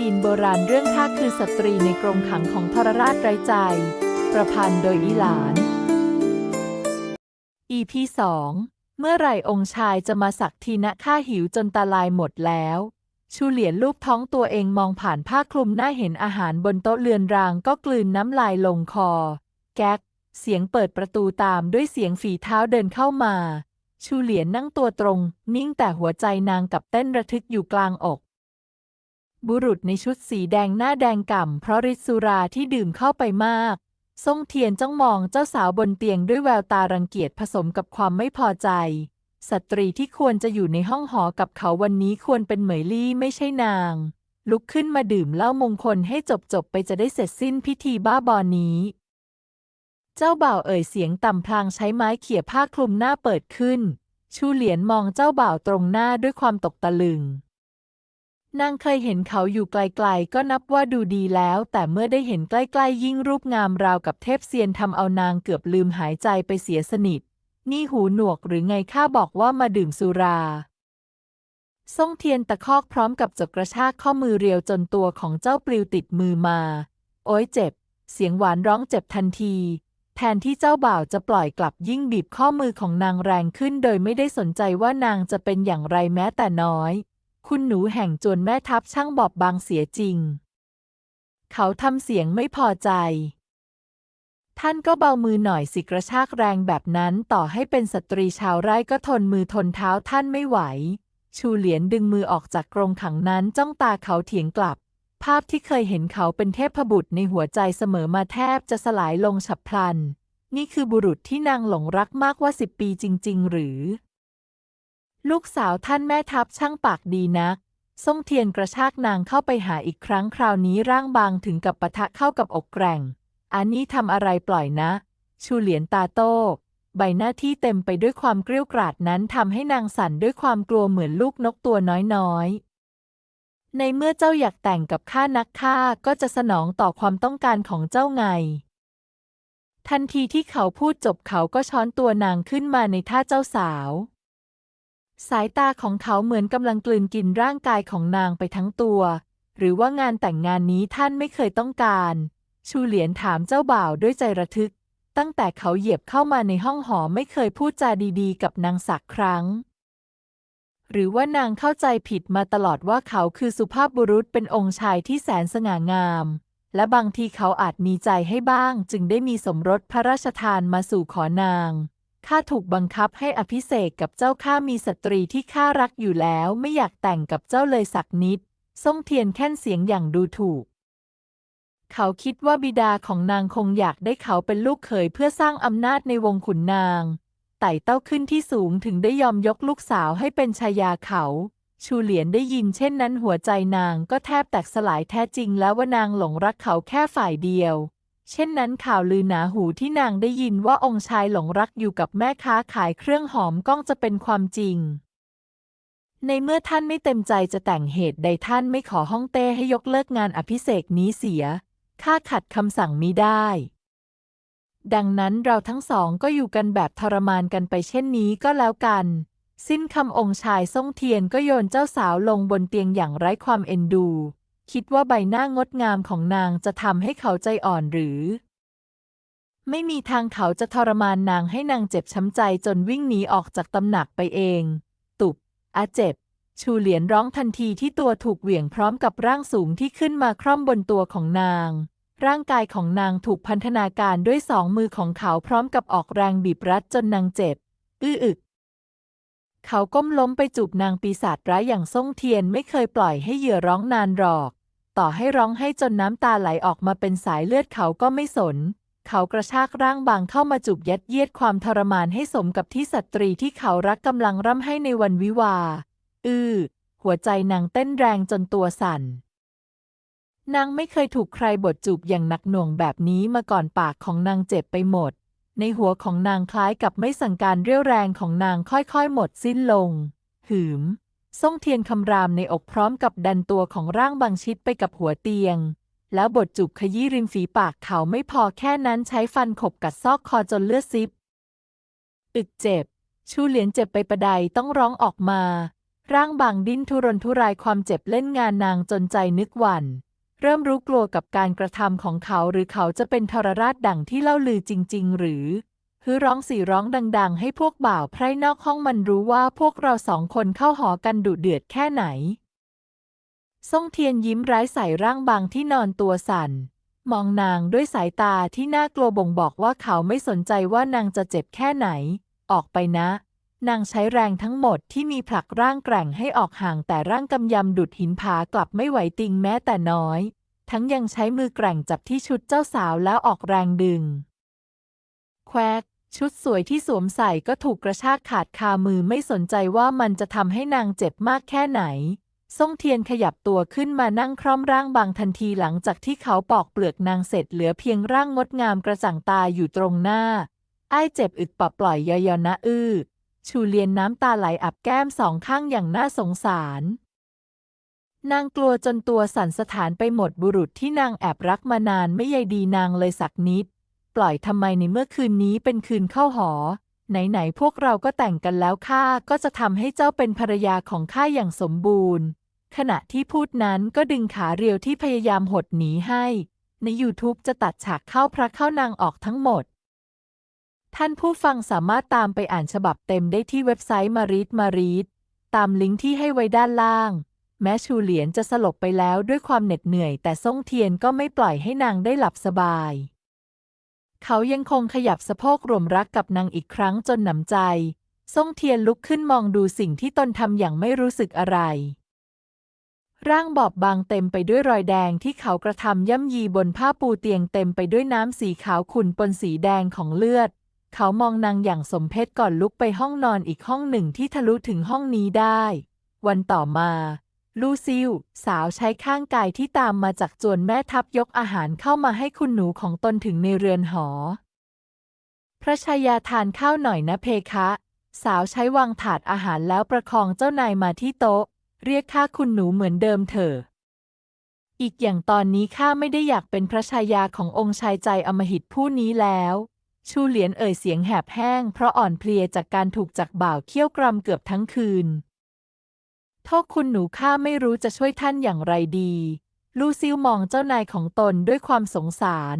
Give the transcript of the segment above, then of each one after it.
จีนโบราณเรื่องข้าคือสตรีในกรงขังของทรราชไร้ใจ ประพันธ์โดยอีหลาน EP 2เมื่อไหร่องค์ชายจะมาสักทีนะข้าหิวจนตาลายหมดแล้ว ชูเหลียนลูบท้องตัวเองมองผ่านผ้าคลุมหน้าเห็นอาหารบนโต๊ะเรือนรางก็กลืนน้ำลายลงคอ แก๊ก เสียงเปิดประตูตามด้วยเสียงฝีเท้าเดินเข้ามา ชูเหลียนนั่งตัวตรง นิ่งแต่หัวใจนางกับเต้นระทึกอยู่กลางอก บุรุษในชุดสีแดงหน้าแดงก่ำเพราะฤทธิ์สุราที่ดื่มเข้าไปมากซ่งเทียนจ้องมองเจ้าสาวบนเตียงด้วยแววตารังเกียจผสมกับความไม่พอใจ สตรีที่ควรจะอยู่ในห้องหอกับเขาวันนี้ควรเป็นเหมยลี่ไม่ใช่นาง ลุกขึ้นมาดื่มเหล้ามงคลให้จบจบไปจะได้เสร็จสิ้นพิธีบ้าบอนี้ เจ้าบ่าวเอ่ยเสียงต่ำพลางใช้ไม้เขี่ยผ้าคลุมหน้าเปิดขึ้น ชูเหลียนมองเจ้าบ่าวตรงหน้าด้วยความตกตะลึง นางเคยเห็นเขาอยู่ไกลๆ ก็นับว่าดูดีแล้ว แต่เมื่อได้เห็นใกล้ๆ ยิ่งรูปงามราวกับเทพเซียนทำเอานางเกือบลืมหายใจไปเสียสนิท นี่หูหนวกหรือไงข้าบอกว่ามาดื่มสุราซ่งเทียนตะคอกพร้อมกับจบกระชากข้อมือเรียวจนตัวของเจ้าปลิวติดมือมา โอ้ยเจ็บ เสียงหวานร้องเจ็บทันที แทนที่เจ้าบ่าวจะปล่อยกลับยิ่งบีบข้อมือของนางแรงขึ้น โดยไม่ได้สนใจว่านางจะเป็นอย่างไรแม้แต่น้อย คุณหนูแห่งจวนแม่ทัพช่างบอบบางเสียจริง เขาทำเสียงไม่พอใจ ท่านก็เบามือหน่อยสิกระชากแรงแบบนั้นต่อให้เป็นสตรีชาวไร่ก็ทนมือทนเท้าท่านไม่ไหว ชูเหลียนดึงมือออกจากกรงขังนั้นจ้องตาเขาเถียงกลับ ภาพที่เคยเห็นเขาเป็นเทพบุตรในหัวใจเสมอมาแทบจะสลายลงฉับพลัน นี่คือบุรุษที่นางหลงรักมากว่าสิบปีจริง ๆ หรือ ลูกสาวท่านแม่ทัพช่างปากดีนักซ่งเทียนกระชากนางเข้าไปหาอีกครั้งคราวนี้ร่างบางถึงกับปะทะเข้ากับอกแกร่ง อันนี้ทำอะไรปล่อยนะ ชูเหลียนตาโต้ใบหน้าที่เต็มไปด้วยความเกรี้ยวกราดนั้นทำให้นางสั่นด้วยความกลัวเหมือนลูกนกตัวน้อยๆ ในเมื่อเจ้าอยากแต่งกับข้านักฆ่าก็จะสนองต่อความต้องการของเจ้าไง ทันทีที่เขาพูดจบเขาก็ช้อนตัวนางขึ้นมาในท่าเจ้าสาว สายตาของเขาเหมือนกำลังกลืนกินร่างกายของนางไปทั้งตัว หรือว่างานแต่งงานนี้ท่านไม่เคยต้องการ ชูเหลียนถามเจ้าบ่าวด้วยใจระทึก ตั้งแต่เขาเหยียบเข้ามาในห้องหอไม่เคยพูดจาดีๆ กับนางสักครั้ง หรือว่านางเข้าใจผิดมาตลอดว่าเขาคือสุภาพบุรุษเป็นองค์ชายที่แสนสง่างาม และบางทีเขาอาจมีใจให้บ้าง จึงได้มีสมรสพระราชทานมาสู่ขอนาง ข้าถูกบังคับให้อภิเษกกับเจ้าข้ามีสตรีที่ข้ารักอยู่แล้วไม่อยากแต่งกับเจ้าเลยสักนิดส่งเทียนแค่นเสียงอย่างดูถูก เขาคิดว่าบิดาของนางคงอยากได้เขาเป็นลูกเขยเพื่อสร้างอำนาจในวงขุนนาง ไต่เต้าขึ้นที่สูงถึงได้ยอมยกลูกสาวให้เป็นชายาเขา ชูเหลียนได้ยินเช่นนั้นหัวใจนางก็แทบแตกสลายแท้จริงแล้วว่านางหลงรักเขาแค่ฝ่ายเดียว เช่นนั้นข่าวลือหนาหูที่นางได้ยินว่าองค์ชายหลงรักอยู่กับแม่ค้าขายเครื่องหอมก้องจะเป็นความจริง ในเมื่อท่านไม่เต็มใจจะแต่งเหตุใดท่านไม่ขอห้องเต้ให้ยกเลิกงานอภิเษกนี้เสีย ข้าขัดคำสั่งมิได้ ดังนั้นเราทั้งสองก็อยู่กันแบบทรมานกันไปเช่นนี้ก็แล้วกัน สิ้นคำองค์ชายส่งเทียนก็โยนเจ้าสาวลงบนเตียงอย่างไร้ความเอ็นดู คิดว่าใบหน้างดงามของนางจะทำให้เขาใจอ่อนหรือ ไม่มีทางเขาจะทรมานนางให้นางเจ็บช้ำใจจนวิ่งหนีออกจากตำหนักไปเอง ตุบอาเจ็บ ชูเหลียนร้องทันทีที่ตัวถูกเหวี่ยงพร้อมกับร่างสูงที่ขึ้นมาคร่อมบนตัวของนาง ร่างกายของนางถูกพันธนาการด้วยสองมือของเขาพร้อมกับออกแรงบีบรัดจนนางเจ็บ อื้ออึกเขาก้มล้มไปจูบนางปีศาจร้ายอย่างส่งเทียนไม่เคยปล่อยให้เหยื่อร้องนานหรอก ต่อให้ร้องให้จนน้ำตาไหลออกมาเป็นสายเลือดเขาก็ไม่สน เขากระชากร่างบางเข้ามาจูบยัดเยียดความทรมานให้สมกับที่สตรีที่เขารักกำลังร่ำให้ในวันวิวา อือ หัวใจนางเต้นแรงจนตัวสั่นนางไม่เคยถูกใครบดจูบอย่างหนักหน่วงแบบนี้มาก่อนปากของนางเจ็บไปหมด ในหัวของนางคล้ายกับไม่สั่งการเรี่ยวแรงของนางค่อยๆ หมดสิ้นลง หืม ส่งเทียนคำรามในอกพร้อมกับดันตัวของร่างบางชิดไปกับหัวเตียง แล้วบดจูบขยี้ริมฝีปากเขาไม่พอแค่นั้นใช้ฟันขบกัดซอกคอจนเลือดซิบ อึกเจ็บ ชูเหลียนเจ็บไปประใดต้องร้องออกมา ร่างบางดิ้นทุรนทุรายความเจ็บเล่นงานนางจนใจนึกหวั่น เริ่มรู้กลัวกับการกระทำของเขาหรือเขาจะเป็นทรราชดั่งที่เล่าลือจริง ๆ หรือ ฮือร้องสีร้องดัง ๆ ให้พวกบ่าวไพร่นอกห้องมันรู้ว่าพวกเราสองคนเข้าหอกันดุเดือดแค่ไหน ซ่งเทียนยิ้มร้ายใส่ร่างบางที่นอนตัวสั่น มองนางด้วยสายตาที่น่ากลัวบ่งบอกว่าเขาไม่สนใจว่านางจะเจ็บแค่ไหน ออกไปนะ นางใช้แรงทั้งหมดที่มีผลักร่างแกร่งให้ออกห่างแต่ร่างกำยำดุดหินผากลับไม่ไหวติงแม้แต่น้อย ทั้งยังใช้มือแกร่งจับที่ชุดเจ้าสาวแล้วออกแรงดึง แควก ชุดสวยที่สวมใส่ก็ถูกกระชากขาดคามือไม่สนใจว่ามันจะทำให้นางเจ็บมากแค่ไหนซ่งเทียนขยับตัวขึ้นมานั่งคร่อมร่างบางทันทีหลังจากที่เขาปอกเปลือกนางเสร็จเหลือเพียงร่างงดงามกระจ่างตาอยู่ตรงหน้า ไอ้เจ็บอึดปะปล่อยยอยนะอื้อ ชูเลียนน้ำตาไหลอับแก้มสองข้างอย่างน่าสงสาร นางกลัวจนตัวสั่นสถานไปหมดบุรุษที่นางแอบรักมานานไม่ใยดีนางเลยสักนิด ปล่อยทำไมในเมื่อคืนนี้เป็นคืนเข้าหอ ไหนๆพวกเราก็แต่งกันแล้วข้าก็จะทำให้เจ้าเป็นภรรยาของข้าอย่างสมบูรณ์ ขณะที่พูดนั้นก็ดึงขาเรียวที่พยายามหดหนีให้ ใน YouTube จะตัดฉากเข้าพระเข้านางออกทั้งหมด ท่านผู้ฟังสามารถตามไปอ่านฉบับเต็มได้ที่เว็บไซต์มารีดมารีดตามลิงก์ที่ให้ไว้ด้านล่าง แม้ชูเหลียนจะสลบไปแล้วด้วยความเหน็ดเหนื่อย แต่ซ่งเทียนก็ไม่ปล่อยให้นางได้หลับสบาย เขายังคงขยับสะโพกรวมรักกับนางอีกครั้งจนหนำใจ ซ่งเทียนลุกขึ้นมองดูสิ่งที่ตนทำอย่างไม่รู้สึกอะไร ร่างบอบบางเต็มไปด้วยรอยแดงที่เขากระทำย่ำยีบนผ้าปูเตียงเต็มไปด้วยน้ำสีขาวขุ่นปนสีแดงของเลือด เขามองนางอย่างสมเพชก่อนลุกไปห้องนอนอีกห้องหนึ่งที่ทะลุถึงห้องนี้ได้ วันต่อมา ลูซิล สาวใช้ข้างกายที่ตามมาจากจวนแม่ทัพยกอาหารเข้ามาให้คุณหนูของตนถึงในเรือนหอ พระชายาทานข้าวหน่อยนะเพคะ สาวใช้วางถาดอาหารแล้วประคองเจ้านายมาที่โต๊ะ เรียกข้าคุณหนูเหมือนเดิมเถอะอีกอย่างตอนนี้ข้าไม่ได้อยากเป็นพระชายาขององค์ชายใจอมหิตผู้นี้แล้ว ชูเหลียนเอ่ยเสียงแหบแห้งเพราะอ่อนเพลียจากการถูกจักบ่าวเคี่ยวกรำเกือบทั้งคืน โทษคุณหนูข้าไม่รู้จะช่วยท่านอย่างไรดี ลูซิลมองเจ้านายของตนด้วยความสงสาร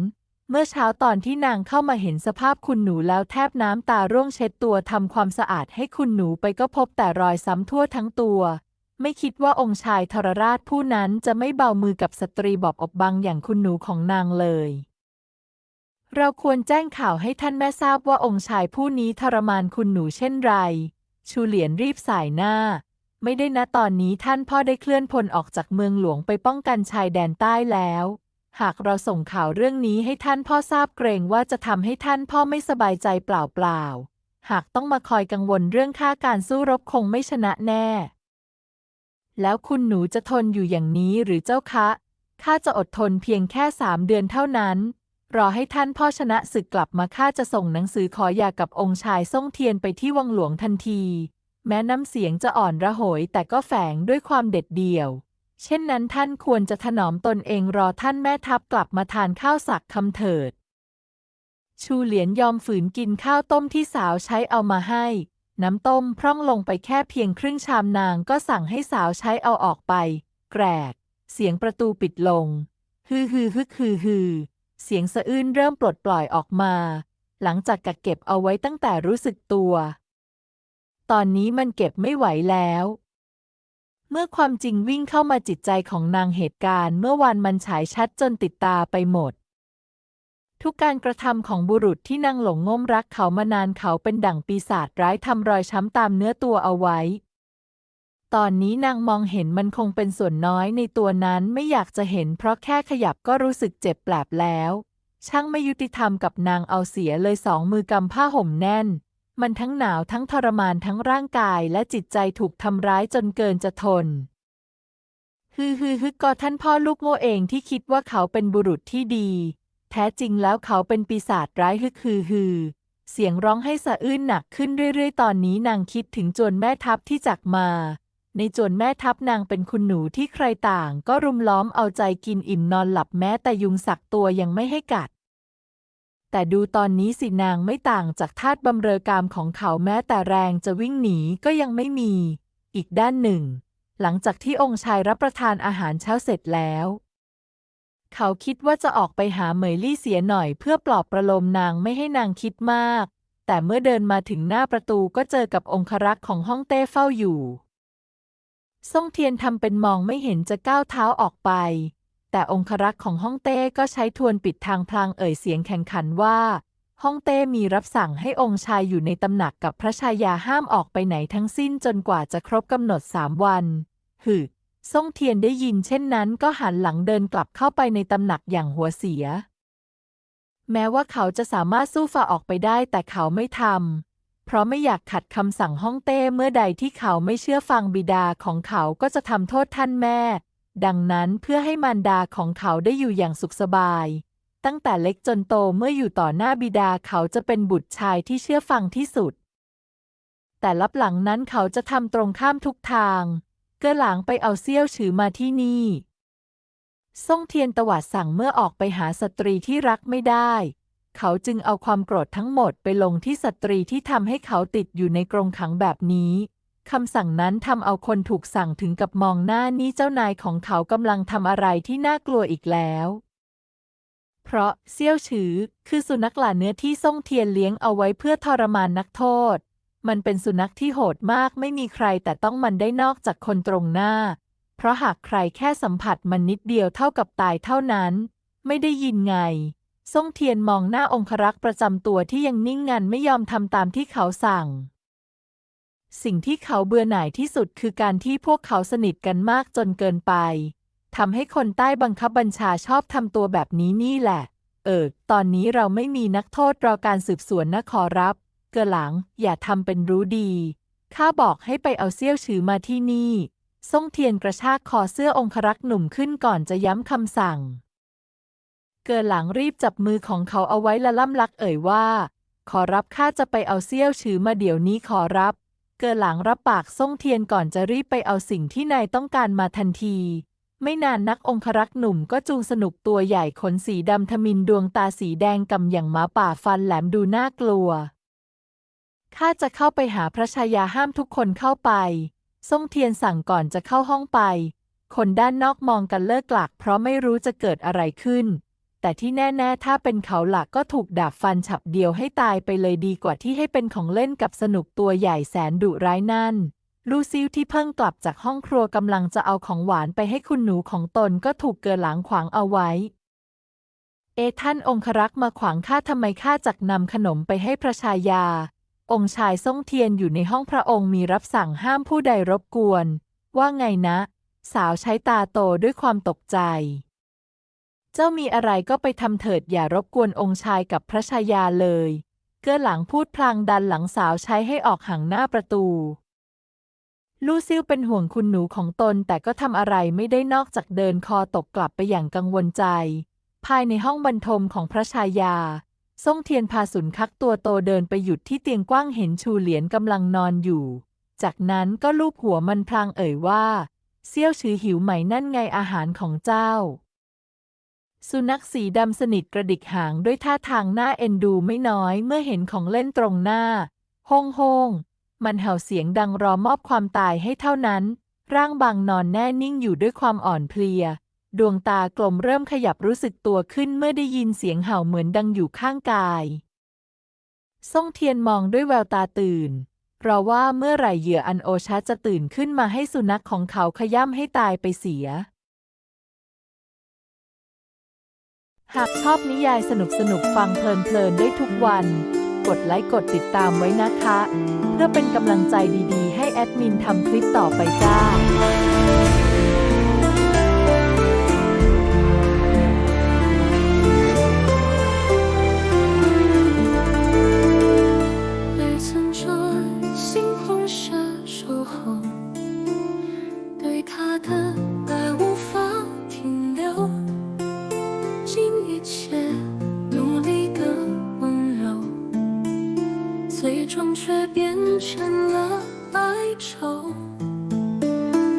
เมื่อเช้าตอนที่นางเข้ามาเห็นสภาพคุณหนูแล้วแทบน้ำตาร่วงเช็ดตัวทำความสะอาดให้คุณหนูไปก็พบแต่รอยซ้ำทั่วทั้งตัว ไม่คิดว่าองค์ชายทรราชผู้นั้นจะไม่เบามือกับสตรีบอบอกบังอย่างคุณหนูของนางเลยเราควรแจ้งข่าวให้ท่านแม่ทราบว่าองค์ชายผู้นี้ทรมานคุณหนูเช่นไร ชูเหลียนรีบสายหน้า ไม่ได้นะตอนนี้ท่านพ่อได้เคลื่อนพลออกจากเมืองหลวงไปป้องกันชายแดนใต้แล้ว หากเราส่งข่าวเรื่องนี้ให้ท่านพ่อทราบเกรงว่าจะทำให้ท่านพ่อไม่สบายใจเปล่าๆ หากต้องมาคอยกังวลเรื่องค่าการสู้รบคงไม่ชนะแน่ แล้วคุณหนูจะทนอยู่อย่างนี้หรือเจ้าคะ ข้าจะอดทนเพียงแค่สามเดือนเท่านั้น รอให้ท่านพ่อชนะศึกกลับมาข้าจะส่งหนังสือขอหย่ากับองค์ชายซ่งเทียนไปที่วังหลวงทันที แม้น้ำเสียงจะอ่อนระโหยแต่ก็แฝงด้วยความเด็ดเดี่ยว เช่นนั้นท่านควรจะถนอมตนเองรอท่านแม่ทัพกลับมาทานข้าวสักคำเถิด ชูเหลียนยอมฝืนกินข้าวต้มที่สาวใช้เอามาให้ น้ำต้มพร่องลงไปแค่เพียงครึ่งชามนางก็สั่งให้สาวใช้เอาออกไป แกรก เสียงประตูปิดลง ฮือฮือฮึกฮือฮือเสียงสะอื้นเริ่มปลดปล่อยออกมา หลังจากกักเก็บเอาไว้ตั้งแต่รู้สึกตัว ตอนนี้มันเก็บไม่ไหวแล้ว เมื่อความจริงวิ่งเข้ามาจิตใจของนางเหตุการณ์เมื่อวานมันฉายชัดจนติดตาไปหมด ทุกการกระทำของบุรุษที่นางหลงง่มรักเขามานานเขาเป็นดั่งปีศาจร้ายทำรอยช้ำตามเนื้อตัวเอาไว้ ตอนนี้นางมองเห็นมันคงเป็นส่วนน้อยในตัวนั้นไม่อยากจะเห็นเพราะแค่ขยับก็รู้สึกเจ็บแปลบแล้ว ช่างไม่ยุติธรรมกับนางเอาเสียเลยสองมือกำผ้าห่มแน่น มันทั้งหนาวทั้งทรมานทั้งร่างกายและจิตใจถูกทำร้ายจนเกินจะทน ฮือฮือฮึก็ท่านพ่อลูกโง่เองที่คิดว่าเขาเป็นบุรุษที่ดี แท้จริงแล้วเขาเป็นปีศาจร้ายฮึกฮือฮือ เสียงร้องให้สะอื้นหนักขึ้นเรื่อยๆ ตอนนี้นางคิดถึงจวนแม่ทัพที่จากมา ในจวนแม่ทัพนางเป็นคุณหนูที่ใครต่าง ก็รุมล้อมเอาใจกินอิ่มนอนหลับแม้แต่ยุงสักตัวยังไม่ให้กัด แต่ดูตอนนี้สินางไม่ต่างจากทาสบำเรอกามของเขาแม้แต่แรงจะวิ่งหนีก็ยังไม่มี อีกด้านหนึ่ง หลังจากที่องค์ชายรับประทานอาหารเช้าเสร็จแล้ว เขาคิดว่าจะออกไปหาเหมยลี่เสียหน่อยเพื่อปลอบประโลมนางไม่ให้นางคิดมาก แต่เมื่อเดินมาถึงหน้าประตูก็เจอกับองครักษ์ของฮ่องเต้เฝ้าอยู่ ซ่งเทียนทำเป็นมองไม่เห็นจะก้าวเท้าออกไป แต่องครักษ์ของฮ่องเต้ก็ใช้ทวนปิดทางพลางเอ่ยเสียงแข่งขันว่าฮ่องเต้มีรับสั่งให้องค์ชายอยู่ในตำหนักกับพระชายาห้ามออกไปไหนทั้งสิ้นจนกว่าจะครบกำหนดสามวัน หึซ่งเทียนได้ยินเช่นนั้นก็หันหลังเดินกลับเข้าไปในตำหนักอย่างหัวเสีย แม้ว่าเขาจะสามารถสู้ฝ่าออกไปได้แต่เขาไม่ทำ เพราะไม่อยากขัดคำสั่งฮ่องเต้เมื่อใดที่เขาไม่เชื่อฟังบิดาของเขาก็จะทำโทษท่านแม่ ดังนั้นเพื่อให้มารดาของเขาได้อยู่อย่างสุขสบาย ตั้งแต่เล็กจนโตเมื่ออยู่ต่อหน้าบิดาเขาจะเป็นบุตรชายที่เชื่อฟังที่สุด แต่ลับหลังนั้นเขาจะทำตรงข้ามทุกทาง เก้อหลางไปเอาเซี่ยวฉือมาที่นี่ซ่งเทียนตวาดสั่งเมื่อออกไปหาสตรีที่รักไม่ได้ เขาจึงเอาความโกรธทั้งหมดไปลงที่สตรีที่ทำให้เขาติดอยู่ในกรงขังแบบนี้ คำสั่งนั้นทำเอาคนถูกสั่งถึงกับมองหน้านี่เจ้านายของเขากำลังทำอะไรที่น่ากลัวอีกแล้ว เพราะเซี่ยวฉือ คือสุนัขหลาเนื้อที่ซ่งเทียนเลี้ยงเอาไว้เพื่อทรมานนักโทษ มันเป็นสุนัขที่โหดมากไม่มีใครแต่ต้องมันได้นอกจากคนตรงหน้า เพราะหากใครแค่สัมผัสมันนิดเดียวเท่ากับตายเท่านั้น ไม่ได้ยินไงซ่งเทียนมองหน้าองครักษ์ประจำตัวที่ยังนิ่งงันไม่ยอมทำตามที่เขาสั่ง สิ่งที่เขาเบื่อหน่ายที่สุดคือการที่พวกเขาสนิทกันมากจนเกินไปทำให้คนใต้บังคับบัญชาชอบทำตัวแบบนี้นี่แหละ เออ ตอนนี้เราไม่มีนักโทษรอการสืบสวนนะขอรับ เกหลัง อย่าทำเป็นรู้ดี ข้าบอกให้ไปเอาเซี่ยวฉือมาที่นี่ซ่งเทียนกระชากคอเสื้อองครักษ์หนุ่มขึ้นก่อนจะย้ำคำสั่ง เกหลังรีบจับมือของเขาเอาไว้ละล่ำลักเอ่ยว่า ขอรับข้าจะไปเอาเซี่ยวฉือมาเดี๋ยวนี้ขอรับ เกิดหลังรับปากซ่งเทียนก่อนจะรีบไปเอาสิ่งที่นายต้องการมาทันที ไม่นานนักองครักษ์หนุ่มก็จูงสนุกตัวใหญ่ขนสีดำทมินดวงตาสีแดงกำอย่างหมาป่าฟันแหลมดูน่ากลัว ข้าจะเข้าไปหาพระชายาห้ามทุกคนเข้าไปซ่งเทียนสั่งก่อนจะเข้าห้องไป คนด้านนอกมองกันเลิกหลัก เพราะไม่รู้จะเกิดอะไรขึ้น แต่ที่แน่ ๆ ถ้าเป็นเขาหลักก็ถูกดาบฟันฉับเดียวให้ตายไปเลยดีกว่าที่ให้เป็นของเล่นกับสนุกตัวใหญ่แสนดุร้ายนั่น ลูซิลที่เพิ่งกลับจากห้องครัวกำลังจะเอาของหวานไปให้คุณหนูของตนก็ถูกเกิดหลังขวางเอาไว้ เอท่านองครักษ์มาขวางข้าทำไมข้าจักนำขนมไปให้พระชายา องค์ชายซ่งเทียนอยู่ในห้องพระองค์มีรับสั่งห้ามผู้ใดรบกวน ว่าไงนะ สาวใช้ตาโตด้วยความตกใจ เจ้ามีอะไรก็ไปทำเถิดอย่ารบกวนองค์ชายกับพระชายาเลย เกื้อหลังพูดพลางดันหลังสาวใช้ให้ออกห่างหน้าประตู ลู่ซิลเป็นห่วงคุณหนูของตนแต่ก็ทำอะไรไม่ได้นอกจากเดินคอตกกลับไปอย่างกังวลใจ ภายในห้องบรรทมของพระชายาซ่งเทียนพาสุนคักตัวโตเดินไปหยุดที่เตียงกว้างเห็นชูเหลียนกำลังนอนอยู่ จากนั้นก็ลูบหัวมันพลางเอ่ยว่า เซี่ยวชือหิวไหมนั่นไงอาหารของเจ้า สุนัขสีดำสนิทกระดิกหางด้วยท่าทางน่าเอ็นดูไม่น้อยเมื่อเห็นของเล่นตรงหน้าโฮงโฮงมันเห่าเสียงดังรอมอบความตายให้เท่านั้น ร่างบางนอนแน่นิ่งอยู่ด้วยความอ่อนเพลีย ดวงตากลมเริ่มขยับรู้สึกตัวขึ้นเมื่อได้ยินเสียงเห่าเหมือนดังอยู่ข้างกาย ซ่งเทียนมองด้วยแววตาตื่นเรอว่าเมื่อไหร่เหยื่ออันโอชะจะตื่นขึ้นมาให้สุนัขของเขาขย่ำให้ตายไปเสีย หากชอบนิยายสนุกสนุกๆฟังเพลินๆได้ทุกวัน กดไลค์กดติดตามไว้นะคะ เพื่อเป็นกำลังใจดีๆ ให้แอดมินทำคลิปต่อไปจ้า 愁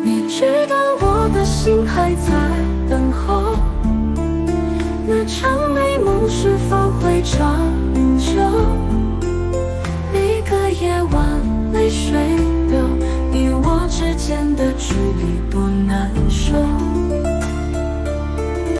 你知道我的心还在等候那场美梦是否会长久。每个夜晚泪水流你我之间的距离多难受